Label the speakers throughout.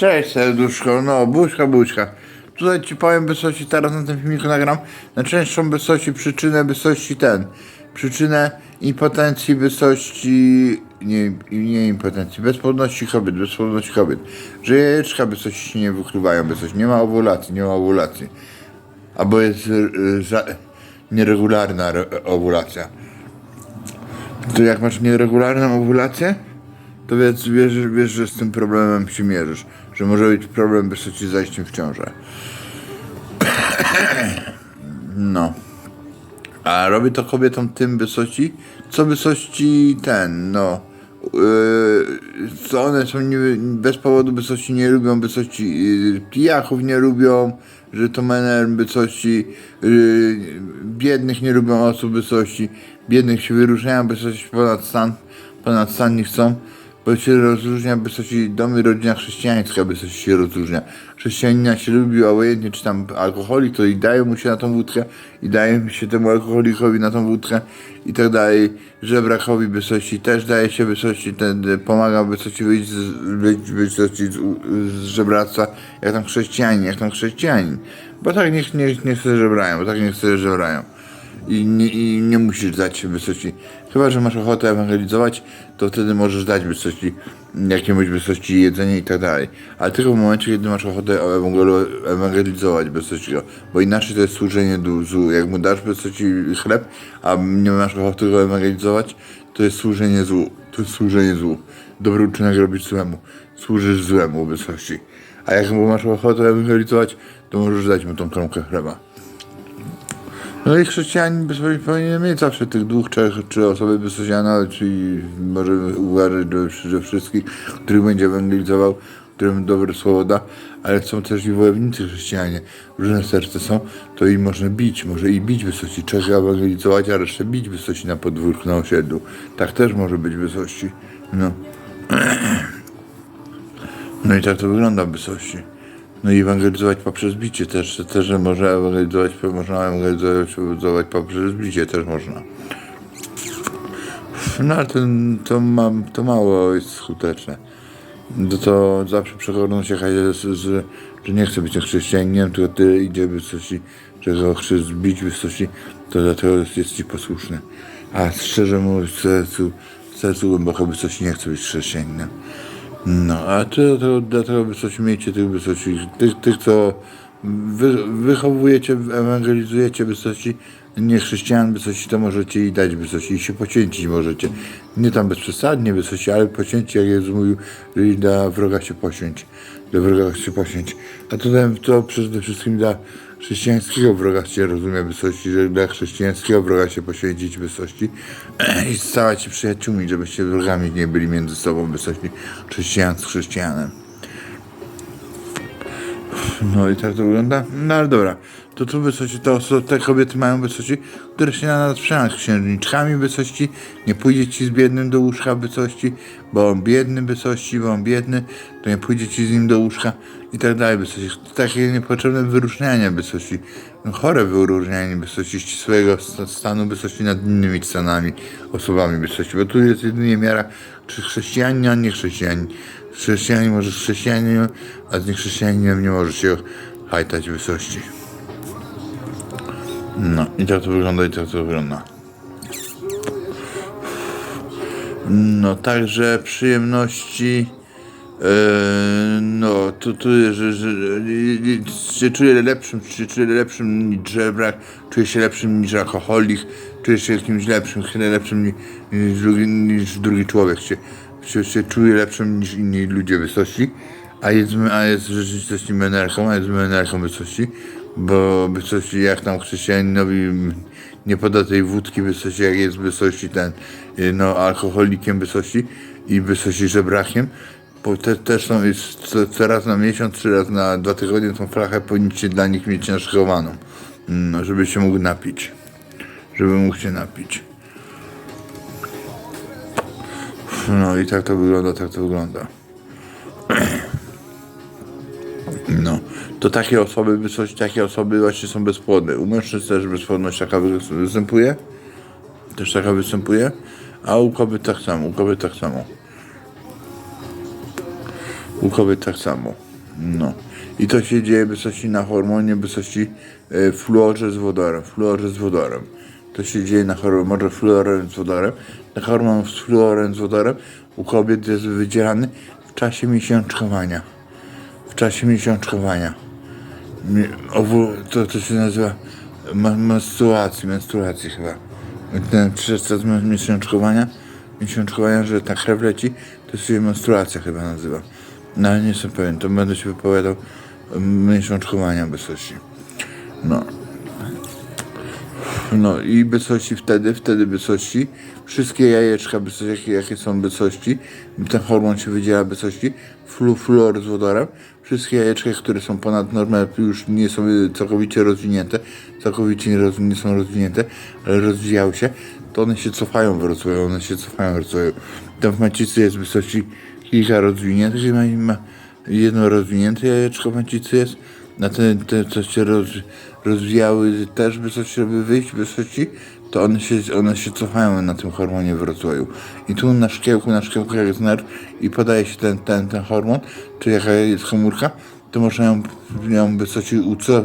Speaker 1: Cześć serduszko, no buźka, buźka. Tutaj ci powiem wysokości, teraz na tym filmiku nagram najczęstszą wysokości przyczynę wysokości ten. Przyczynę impotencji wysokości, nie, nie impotencji, bezpłodności kobiet, bezpłodności kobiet. Że jajeczka wysokości się nie wykrywają, wysokości, nie ma owulacji, nie ma owulacji. Albo jest y, za, nieregularna re, owulacja. To jak masz nieregularną owulację, to wiesz, wiesz, wiesz, że z tym problemem się mierzysz. Że może być problem wysoki z zajściem w ciążę. No. A robię to kobietom tym wysoki, co wysoki ten, no. Yy, co one są nie, bez powodu wysoki nie lubią, wysoki yy, nie lubią, że to mener wysoki, yy, biednych nie lubią osób wysoki, biednych się wyróżniają wysoki ponad stan, ponad stan nie chcą, bo się rozróżnia wysoki domy, rodzina chrześcijańska wysoki się rozróżnia. Chrześcijanina się lubi, obojętnie czy tam alkoholik, to i dają mu się na tą wódkę, i daje się temu alkoholikowi na tą wódkę i tak dalej. Żebrakowi wysoki też daje się wysoki, ten pomaga wysoki wyjść z, wyjść, wysoki z, z żebractwa, jak tam chrześcijanin, jak tam chrześcijanin. Bo tak niech nie, nie chce żebrają, bo tak nie chce żebrają i nie, i nie musisz dać wysoki. Chyba, że masz ochotę ewangelizować, to wtedy możesz dać wysoki, jakiemuś wysoki jedzenie i tak dalej. Ale tylko w momencie, kiedy masz ochotę ewangelizować wysokiego, bo inaczej to jest służenie złu. Jak mu dasz wysoki chleb, a nie masz ochoty go ewangelizować, to jest służenie złu. To jest służenie złu. Dobry uczynek robić złemu. Służysz złemu wysoki. A jak mu masz ochotę ewangelizować, to możesz dać mu tą kromkę chleba. No i chrześcijanin powinien mieć zawsze tych dwóch, trzech, czy osoby wysociane, czyli może uważać, że, wszystkich, których będzie ewangelizował, którym dobre słowo da, ale są też i wojownicy chrześcijanie, różne serce są, to i można bić, może i bić wysoci, trzech ewangelizować, a resztę bić wysoci na podwórku, na osiedlu. Tak też może być wysoci. No. No i tak to wygląda w. No i ewangelizować poprzez bicie też, też można ewangelizować, można ewangelizować poprzez bicie też można. No ale ten, to, mam, to mało jest skuteczne. To, to zawsze przechodzą się że nie chce być chrześcijaninem, tylko tyle idzie wysoki, że go chce zbić wysoki, to dlatego jest, ci posłuszny. A szczerze mówiąc, w sercu, w sercu głęboko wysoki nie chce być chrześcijaninem. No, a ty dlatego, dlatego wysoci miejcie tych wysoci, tych, tych co wy, wychowujecie, ewangelizujecie wysoci, nie chrześcijan wysoci, to możecie i dać wysoci i się poświęcić możecie. Nie tam bezprzesadnie wysoci, ale poświęcić, jak Jezus mówił, że dla wroga się poświęć, dla wroga się poświęć. A tutaj to przede wszystkim dla chrześcijańskiego wroga się rozumie wysości, że dla chrześcijańskiego wroga się poświęcić wysości i stać się przyjaciółmi, żebyście wrogami nie byli między sobą wysości chrześcijan z chrześcijanem. No i tak to wygląda. No ale dobra. To tu wysoci, to te kobiety mają wysoci, które się na nas przejąć księżniczkami wysości. Nie pójdzie ci z biednym do łóżka wysości, bo on biedny wysości, bo on biedny, to nie pójdzie ci z nim do łóżka i tak dalej wysości. Takie niepotrzebne wyróżniania wysości. No, chore wyróżnianie swojego sta- stanu wysości nad innymi stanami, osobami wysości. Bo tu jest jedynie miara, czy chrześcijanin, a nie chrześcijanin. Chrześcijanin może z chrześcijaninem, a z niechrześcijaninem nie może się hajtać wysości. No i tak to wygląda, i tak to wygląda. No także przyjemności. E, no, tu, tu że, że, się czuję lepszym, się czuję lepszym niż żebrak, czuję się lepszym niż alkoholik, czuję się jakimś lepszym, chwilę lepszym ni- niż drugi, niż drugi człowiek się, się, się czuję lepszym niż inni ludzie wysości, a jest, a jest w rzeczywistości menerką, a jest menerką wysości, bo wysości jak tam chrześcijaninowi nie poda tej wódki wysości, jak jest wysości ten, no alkoholikiem wysości i wysości żebrakiem, bo te, też są, jest co, co raz na miesiąc, czy raz na dwa tygodnie tą flachę powinniście dla nich mieć naszykowaną, no, żeby się mógł napić, żeby mógł się napić. No i tak to wygląda, tak to wygląda. No, to takie osoby, takie osoby właśnie są bezpłodne. U mężczyzn też bezpłodność taka wy- występuje. Też taka występuje. A u kobiet tak samo, u kobiet tak samo. U kobiet tak samo. No. I to się dzieje wysokości na hormonie wysokości e, fluorze z wodorem. Fluorze z wodorem. To się dzieje na hormonie fluorem z wodorem. Ten hormon z fluorem z wodorem u kobiet jest wydzielany w czasie miesiączkowania. W czasie miesiączkowania. To, to się nazywa menstruacji, menstruacji chyba. Ten czas mi- miesiączkowania, miesiączkowania, że ta krew leci, to się menstruacja chyba nazywa. No nie jestem pewien, to będę się wypowiadał m, miesiączkowania wysokości. No. No i wysokości wtedy, wtedy wysokości, wszystkie jajeczka wysokości, jakie, jakie są wysokości, ten hormon się wydziela flu, fluor z wodorem, wszystkie jajeczka, które są ponad normę, już nie są całkowicie rozwinięte, całkowicie nie, roz, nie są rozwinięte, ale rozwijały się, to one się cofają w rozwoju, one się cofają w rozwoju. Tam w macicy jest wysokości kilka rozwiniętych, ma, ma jedno rozwinięte jajeczko macicy jest, na te, te co się roz, rozwijały też wysokości, żeby wyjść wysokości, to one się, one się cofają na tym hormonie w rozwoju. I tu na szkiełku, na szkiełku jak jest nerw i podaje się ten, ten, ten hormon, czy jaka jest komórka, to można ją, ją wysokości uco,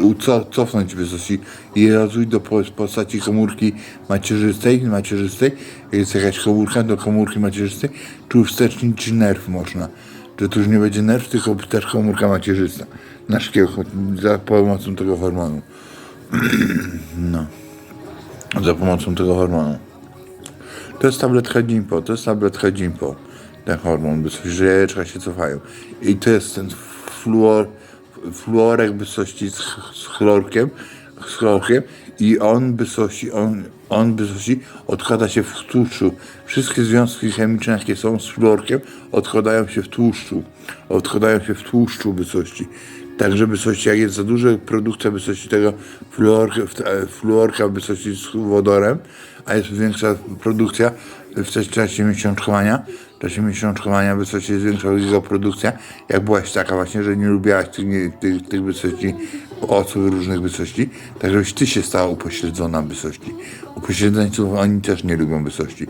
Speaker 1: uco, cofnąć wysokości i rozwój do po- postaci komórki macierzystej, macierzystej, jest jakaś komórka do komórki macierzystej, czy wstecznić nerw można że to już nie będzie nerw, tylko też komórka macierzysta na szkiełku za pomocą tego hormonu. No. Za pomocą tego hormonu. To jest tabletka Jimpo, to jest tabletka Jimpo. Ten hormon, by coś, że jajeczka się cofają. I to jest ten fluor, fluorek wysości z, z chlorkiem, z chlorkiem i on wysości, on, on wysości odkłada się w tłuszczu. Wszystkie związki chemiczne, jakie są z fluorkiem, odkładają się w tłuszczu. Odkładają się w tłuszczu wysości. Także wysości, jak jest za duża produkcja wysości tego fluorka, fluorka wysości z wodorem, a jest większa produkcja w czasie- miesiączkowania, w czasie miesiączkowania wysości jest większa jego produkcja, jak byłaś taka właśnie, że nie lubiłaś tych, nie, tych, tych wysości, oców różnych wysości, tak żebyś ty się stała upośledzona wysości. Upośledzeńców oni też nie lubią wysości,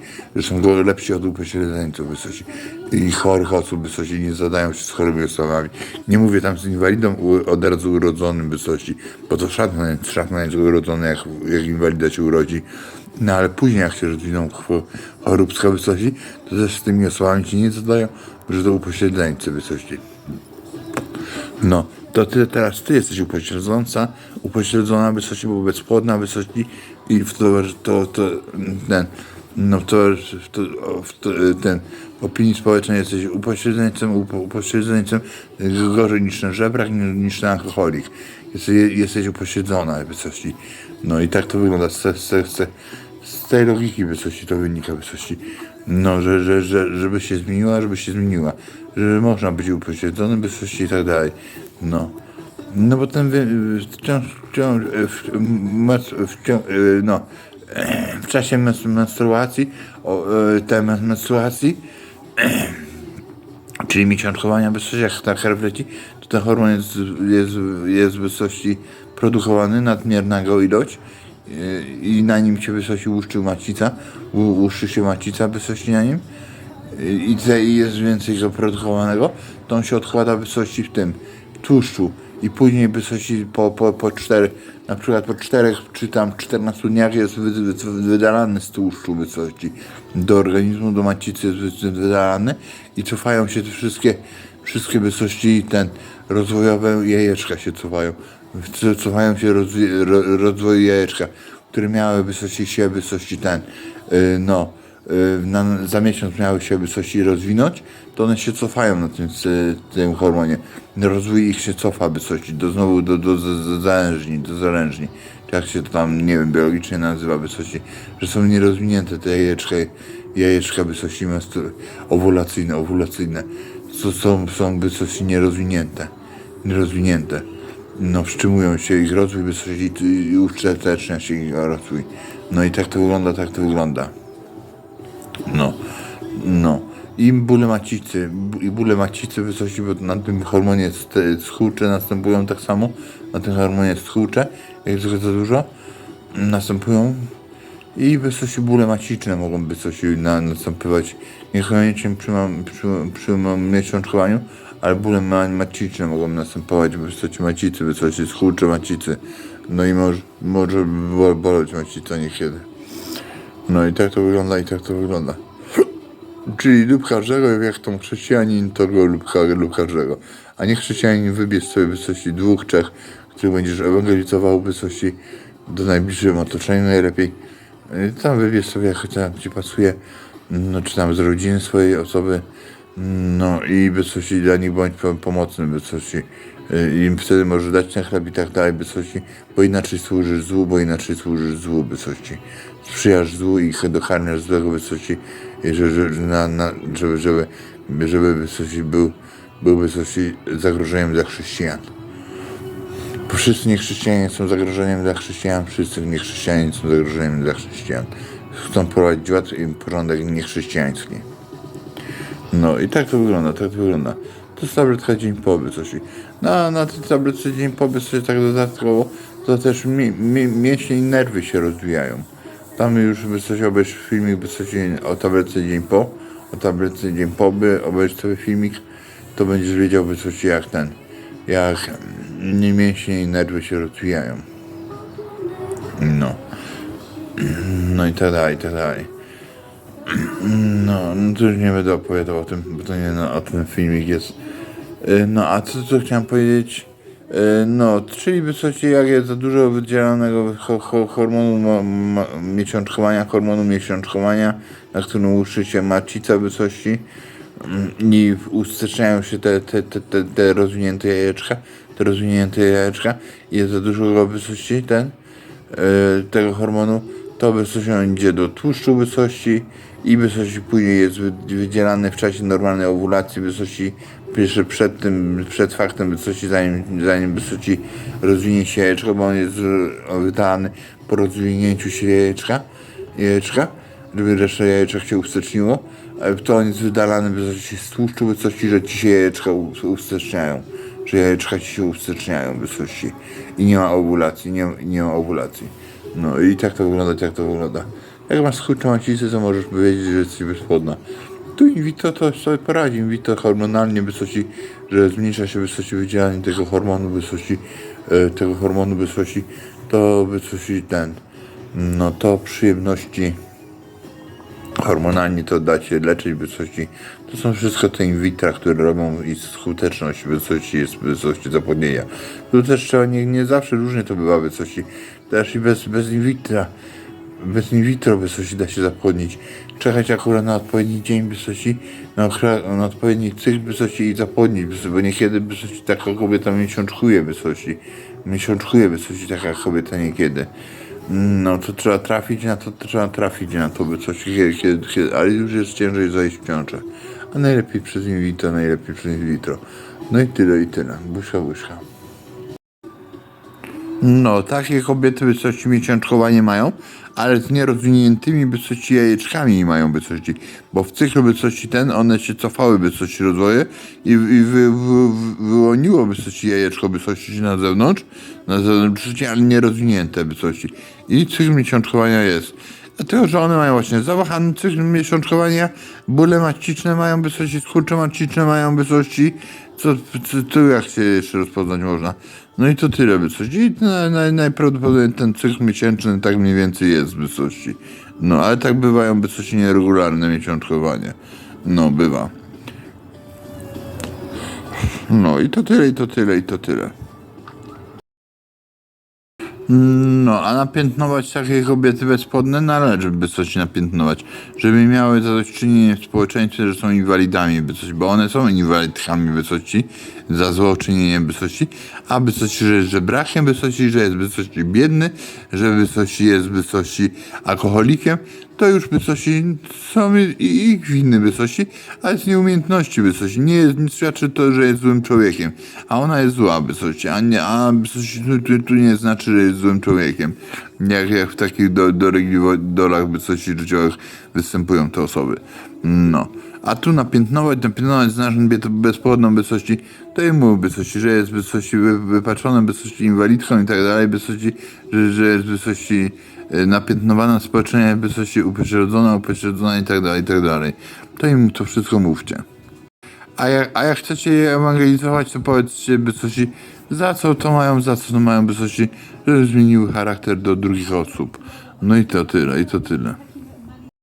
Speaker 1: go lepsi od upośledzeńców wysości i chorych osób wysości nie zadają się z chorymi osobami. Nie mówię tam z inwalidą od razu urodzonym wysości, bo to szatman, szatman jest urodzony jak, jak inwalida się urodzi. No ale później jak się rozwiną cho- choróbska wysości, to też z tymi osobami się nie zadają, że to upośledzeńcy wysości. No, to ty teraz ty jesteś upośledząca, upośledzona wysości, bo bezpłodna wysości i w to, to, to ten, no to, to, to, ten, opinii społecznej jesteś upośledzeńcem, upo, upośledzeńcem gorzej niż ten żebrak, niż, niż ten alkoholik. Jesteś, jesteś upośledzona wysości. No i tak to wygląda z, z, z, z, tej logiki wysości to wynika wysości. No, że, że, że, żeby się zmieniła, żeby się zmieniła. Że można być upośledzonym wysości i tak dalej. No. No bo ten wciąż, wciąż, e, wciąż, e, no, w czasie mens- menstruacji, o, e, tej men- menstruacji, czyli miesiączkowania wysokości, jak ta krew leci, to ten hormon jest, jest, jest w wysokości produkowany, nadmierna go ilość yy, i na nim się wysokości łuszczy macica, łuszczy się macica w wysokości na nim yy, i i jest więcej go produkowanego, to on się odkłada wysokości w tym, w tłuszczu i później w wysokości po, po, po 4, na przykład po 4 czy tam 14 dniach jest wy, wy, wydalany z tłuszczu wysokości. Do organizmu, do macicy jest wy- wydalany i cofają się te wszystkie, wszystkie wysokości ten rozwojowe jajeczka się cofają. Co- Cofają się rozwi- ro, rozwój jajeczka, które miały wysokości się, wysokości ten, yy, no, yy, na, za miesiąc miały się wysokości rozwinąć, to one się cofają na tym, sy- tym hormonie. Rozwój ich się cofa wysokości, do znowu do, do, do, do zalężni, do zalężni. Jak się to tam, nie wiem, biologicznie nazywa wysokości, że są nierozwinięte te jajeczka, jajeczka menstru- owulacyjne, owulacyjne, co są, są wysokości nierozwinięte, nierozwinięte. No, wstrzymują się ich rozwój wysokości i się ich rozwój. No i tak to wygląda, tak to wygląda. No, no. I bóle macicy, i bóle macicy wysokości, bo na tym hormonie schłucze następują tak samo, na tym hormonie schłucze, jak tylko za dużo, następują i wysokości bóle maciczne mogą wysokości na, następować niekoniecznie przy, mam- przy, przy miesiączkowaniu, ale bóle ma, maciczne mogą następować w wysokości macicy, wysokości skurcze macicy. No i może, może bo- boleć macica niekiedy. No i tak to wygląda, i tak to wygląda. Czyli lub każdego, jak to chrześcijanin, to go lub, lub każdego. A nie chrześcijanin wybierz sobie wysokości dwóch, trzech, których będziesz ewangelizował wysokości do najbliższego otoczenia najlepiej. Y, Tam wybierz sobie, jak tam ci pasuje, no czy tam z rodziny swojej osoby, no i wysokości dla nich bądź po- pomocny wysokości. Y, Im wtedy możesz dać ten chleb i tak dalej wysokości, bo inaczej służysz złu, bo inaczej służysz złu wysokości. Sprzyjasz złu i dokarmiasz złego wysokości, i że, że, na, na, żeby, żeby, żeby wysokości był, był wysokości zagrożeniem dla chrześcijan. Bo wszyscy niechrześcijanie są zagrożeniem dla chrześcijan, wszyscy niechrześcijanie są zagrożeniem dla chrześcijan. Ład i porządek niechrześcijański. No i tak to wygląda, tak to wygląda. To jest tabletka dzień po wysokości. Na, na tej tabletce dzień po wysokości tak dodatkowo, to też mi, mi, mięśnie i nerwy się rozwijają. Tam już wysokości obejrz filmik wysokości o tabletce dzień po, o tabletce dzień po, by obejrz sobie filmik, to będziesz wiedział wysokości jak ten, jak mm, mięśnie i nerwy się rozwijają. No. No i tak dalej, i tak dalej. No, no to już nie będę opowiadał o tym, bo to nie no, o ten filmik jest. Y, No, a co, co chciałem powiedzieć? Y, No, czyli wysokości, jak jest za dużo wydzielanego ho, ho, hormonu ma, ma, miesiączkowania, hormonu miesiączkowania, na którym uczy się macica wysokości mm, i usteczniają się te, te, te, te, te rozwinięte jajeczka, te rozwinięte jajeczka i jest za dużo wysokości ten, e, tego hormonu, to wysokość idzie do tłuszczu wysokości i wysokości później jest wy- wydzielany w czasie normalnej owulacji wysokości jeszcze przed tym, przed faktem wysokości, zanim, zanim wysokości rozwinie się jajeczko, bo on jest wydalany po rozwinięciu się jajeczka, jajeczka żeby reszta jajeczek się usteczniło, to on jest wydalany wysokości z tłuszczu wysokości, że ci się jajeczka usteczniają, że jajeczka ci się usteczniają wysokości i nie ma ovulacji, nie, nie ma ovulacji. No i tak to wygląda, tak to wygląda. Jak masz skurczą macicę, to możesz powiedzieć, że jesteś bezpłodna. Tu in vitro to sobie poradzi, in vitro hormonalnie w wysokości, że zmniejsza się wysokości wydzielanie tego hormonu wysokości, e, tego hormonu wysokości, to wysokości ten, no to przyjemności hormonalnie to da się leczyć wysokości. To są wszystko te in które robią i skuteczność wysokości jest wysokości zapłodnienia. Tu też trzeba, nie, nie zawsze różnie to bywa wysokości. Też i bez, bez in bez in vitro wysokości da się zapłodnić. Czekać akurat na odpowiedni dzień wysokości, na, na odpowiedni cykl wysokości i zapłodnić bo niekiedy wysokości taka kobieta miesiączkuje wysokości. Miesiączkuje wysokości taka kobieta niekiedy. No to trzeba trafić na to, to trzeba trafić na to, by coś, kiedy, kiedy, kiedy, ale już jest ciężej zajść w ciążę. A najlepiej przez in vitro, najlepiej przez in vitro. No i tyle, i tyle. Buźka, buźka. No, takie kobiety wysokości miesiączkowanie mają, ale z nierozwiniętymi wysokości jajeczkami mają wysokości, bo w cyklu wysokości ten one się cofały wysokości rozwoju i, i wy, wy, wy, wyłoniło wysokości jajeczko wysokości na zewnątrz, na zewnątrz, ale nierozwinięte wysokości. I cykl miesiączkowania jest. Dlatego, że one mają właśnie zawahany cykl miesiączkowania, bóle maciczne mają wysokości, skurcze maciczne mają wysokości, co, co jak się jeszcze rozpoznać można. No i to tyle wysokości. I na, na, najprawdopodobniej ten cykl miesięczny tak mniej więcej jest wysokości. No, ale tak bywają wysokości nieregularne miesiączkowanie. No, bywa. No i to tyle, i to tyle, i to tyle. No, a napiętnować takie kobiety bezpłodne należy by coś napiętnować, żeby miały zadośćuczynienie w społeczeństwie, że są inwalidami coś, bo one są inwalidkami wysokości za złoczynienie wysokości, a wysokości, że jest żebrakiem wysokości, że jest wysokości biedny, że wysokości jest wysokości alkoholikiem, to już wysokości są i, i winny wysokości, ale z nieumiejętności wysokości. Nie, jest, nie świadczy to, że jest złym człowiekiem, a ona jest zła wysokości, a nie, a wysokości tu, tu, tu nie znaczy, że jest złym człowiekiem. Jak, jak w takich do, do, dolach wysokości życiowych występują te osoby. No. A tu napiętnować, napiętnować be- bezpłodną wysokości, to jej mów wysokości, że jest wysokości wy, wypaczona, wysokości inwalidzką i tak dalej, wysokości, że, że jest wysokości e, napiętnowana społecznie, wysokości upośledzona, upośledzona i tak dalej, i tak dalej. To im to wszystko mówcie. A jak, a jak chcecie je ewangelizować, to powiedzcie wysokości, za co to mają, za co to mają wysokości, że zmieniły charakter do drugich osób. No i to tyle, i to tyle.